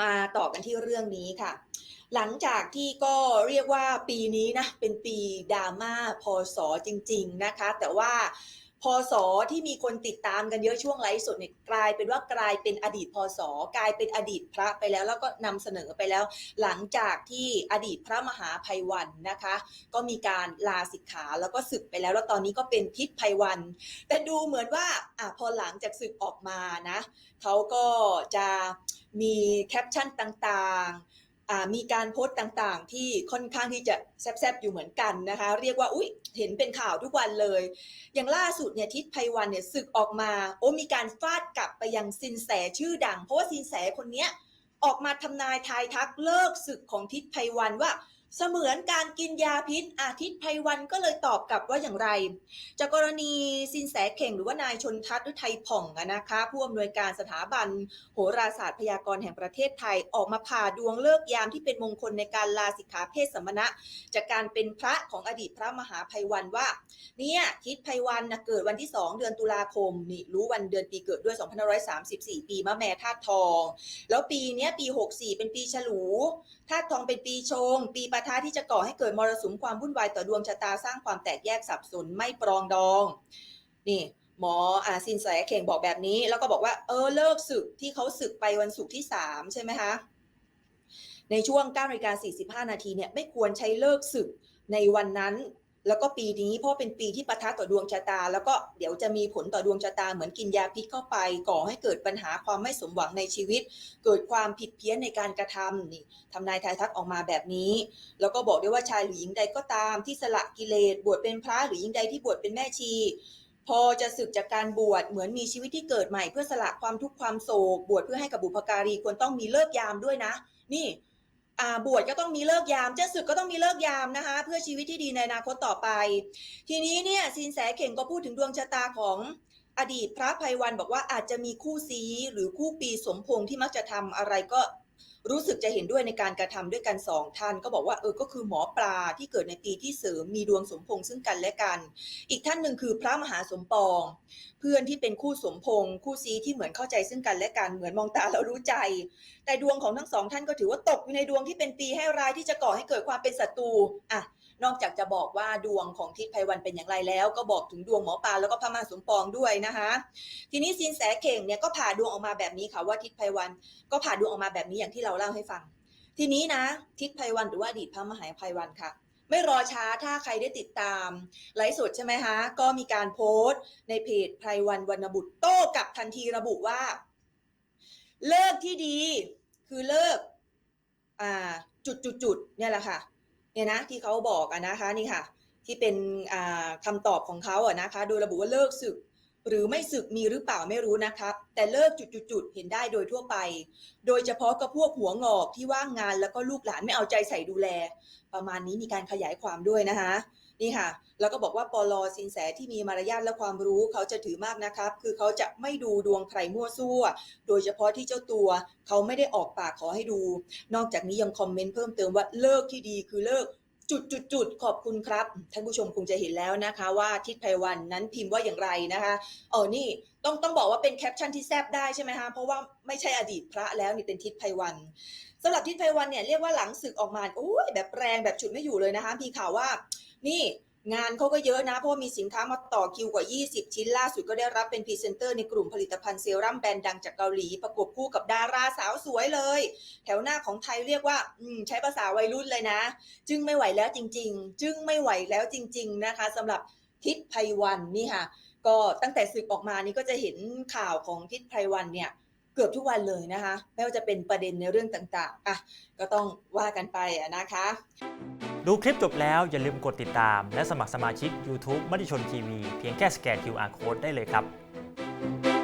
มาต่อกันที่เรื่องนี้ค่ะ หลังจากที่ก็เรียกว่าปีนี้นะเป็นปีดราม่าพศจริง ๆนะคะ แต่ว่าพศที่มีคนติดตามกันเยอะช่วงไลฟ์สดเนี่ยกลายเป็นว่ากลายเป็นอดีตพศกลายเป็นอดีตพระไปแล้ว แล้วก็นำเสนอไปแล้ว หลังจากที่อดีตพระมหาภัยวันนะคะ ก็มีการลาสิกขาแล้วก็ศึกไปแล้ว แล้วตอนนี้ก็เป็นทิศภัยวันแต่ดูเหมือนว่าอะพอหลังจากศึกออกมานะเขาก็จะ มีแคปชั่นต่างๆ มีการโพสต์ต่างๆ ที่ค่อนข้างที่จะแซบๆอยู่เหมือนกันนะคะ เรียกว่าอุ๊ยเห็นเป็นข่าวทุกวันเลย อย่างล่าสุดเนี่ยทิศภัยวันเนี่ยศึกออกมา โอ้มีการฟาดกลับไปยังสินแสชื่อดัง เพราะว่าสินแสคนเนี้ยออกมาทำนายทายทักเลิกศึกของทิศภัยวันว่า เสมือนการกินยาพิษอาทิตย์ภัยวันก็เลยตอบกลับว่าอย่างไร จากกรณีสินแสเข่งหรือว่านายชนทัศน์ฤทัยผ่องอะนะคะผู้อำนวยการสถาบัน โหราศาสตร์พยากรณ์แห่งประเทศไทยออกมาผ่าดวงเลิกยามที่เป็นมงคลในการลาสิกขาเพศสมณะ จากการเป็นพระของอดีตพระมหาภัยวันว่า เนี่ยทิศภัยวันนะเกิดวันที่ 2 เดือนตุลาคมนี่รู้วันเดือนปีเกิดด้วย2534 ปีมะแม่ธาตุทอง แล้วปีเนี้ยปี 64 เป็นปีฉลูธาตุทองเป็นปีชง ปีปะทะที่จะก่อให้เกิดมรสุมความวุ่นวายต่อดวงชะตาสร้างความแตกแยกสับสนไม่ปรองดอง นี่หมออาซินแสเข่งบอกแบบนี้ แล้วก็บอกว่า เออเลิกศึกที่เขาศึกไปวันศุกร์ที่ 3 ใช่ไหมคะ ในช่วง9นาฬิกา45 นาทีเนี่ยไม่ควรใช้เลิกศึกในวันนั้น แล้วก็ปีนี้เพราะเป็นปีที่ปะทะต่อดวงชะตา แล้วก็เดี๋ยวจะมีผลต่อดวงชะตาเหมือนกินยาพิษเข้าไป ก่อให้เกิดปัญหาความไม่สมหวังในชีวิต เกิดความผิดเพี้ยนในการกระทำนี่ทำนายทายทักออกมาแบบนี้ แล้วก็บอกด้วยว่าชายหรือหญิงใดก็ตามที่สละกิเลสบวชเป็นพระหรือหญิงใดที่บวชเป็นแม่ชีพอจะศึกจากการบวชเหมือนมีชีวิตที่เกิดใหม่เพื่อสละความทุกข์ความโศก บวชเพื่อให้กับบุพการีควรต้องมีเลิกยามด้วยนะ นี่ บวชก็ต้องมีเลิกยามจะศึกก็ต้องมีเลิกยามนะคะ เพื่อชีวิตที่ดีในอนาคตต่อไป ทีนี้เนี่ยสินแสเข่งก็พูดถึงดวงชะตาของอดีตพระภัยวันบอกว่าอาจจะมีคู่ซีหรือคู่ปีสมพงษ์ที่มักจะทำอะไรก็ รู้สึกจะเห็นด้วยในการกระทำด้วยกันสองท่านก็บอกว่าเออก็คือหมอปลาที่เกิดในปีที่เสริมมีดวงสมพงษ์ซึ่งกันและกัน อีกท่านหนึ่งคือพระมหาสมปอง เพื่อนที่เป็นคู่สมพงษ์คู่ซีที่เหมือนเข้าใจซึ่งกันและกันเหมือนมองตาแล้วรู้ใจ แต่ดวงของทั้งสองท่านก็ถือว่าตกอยู่ในดวงที่เป็นปีให้ร้ายที่จะก่อให้เกิดความเป็นศัตรูอะ นอกจากจะบอกว่าดวงของทิศไพวันเป็นอย่างไรแล้ว ก็บอกถึงดวงหมอปลาแล้วก็พระมหาสมปองด้วยนะคะ ทีนี้สินแสเข่งเนี่ยก็ผ่าดวงออกมาแบบนี้ค่ะว่าทิศไพวันก็ผ่าดวงออกมาแบบนี้อย่างที่เราเล่าให้ฟัง ทีนี้นะ ทิศไพวันหรือว่าอดีตพระมหาภัยวันค่ะไม่รอช้าถ้าใครได้ติดตามไลฟ์สดใช่ไหมคะ ก็มีการโพสต์ ในเพจไพรวันวรรณบุตรโต้กับทันทีระบุว่า เลิกที่ดีคือเลิก อ่า จุดจุดจุดๆเนี่ยแหละค่ะ เนี่ยนะที่เขาบอกอะนะคะนี่ค่ะ ที่เป็นคำคำตอบของเขาอะนะคะ โดยระบุว่าเลิกศึก หรือไม่ศึกมีหรือเปล่าไม่รู้นะครับ แต่เลิกจุดๆๆเห็นได้โดยทั่วไป โดยเฉพาะกับพวกหัวงอกที่ว่างงานแล้วก็ลูกหลานไม่เอาใจใส่ดูแล ประมาณนี้มีการขยายความด้วยนะคะ นี่ค่ะ แล้วก็บอกว่าปลอสินแสที่มีมารยาทและความรู้เขาจะถือมากนะครับ คือเขาจะไม่ดูดวงใครมั่วซั่ว โดยเฉพาะที่เจ้าตัว เขาไม่ได้ออกปากขอให้ดู นอกจากนี้ยังคอมเมนต์เพิ่มเติมว่าเลิกที่ดีคือเลิกจุดจุดจุดขอบคุณครับ ท่านผู้ชมคงจะเห็นแล้วนะคะ ว่าทิศไพวันนั้นพิมพ์ว่าอย่างไรนะคะเออนี่ต้องต้องบอกว่าเป็นแคปชั่นที่แซบได้ใช่ไหมคะเพราะว่าไม่ใช่อดีตพระแล้วนี่เป็นทิศไพวันสำหรับทิศไพวันเนี่ยเรียกว่าหลังศึกออกมาโอ้ยแบบแรงแบบฉุดไม่อยู่เลยนะคะมีข่าวว่า นี่งานเขาก็เยอะนะ เพราะว่ามีสินค้ามาต่อคิวกว่า 20 ชิ้นล่าสุดก็ได้รับเป็นพรีเซนเตอร์ในกลุ่มผลิตภัณฑ์เซรั่มแบรนด์ดังจากเกาหลี ประกบคู่กับดาราสาวสวยเลย แถวหน้าของไทยเรียกว่าอืมใช้ภาษาวัยรุ่นเลยนะ จึงไม่ไหวแล้วจริง ๆ จึงไม่ไหวแล้วจริง ๆ นะคะสำหรับทิศไพวันนี่ค่ะ ก็ตั้งแต่ศึกออกมานี่ก็จะเห็นข่าวของทิศไพวันเนี่ย เกือบทุกวันเลยนะคะ ไม่ว่าจะเป็นประเด็นในเรื่องต่างๆอะก็ต้องว่ากันไปอะนะคะ ดูคลิปจบแล้วอย่าลืมกดติดตาม และสมัครสมาชิก YouTube มติชนทีวีเพียงแค่สแกน QR Code ได้เลยครับ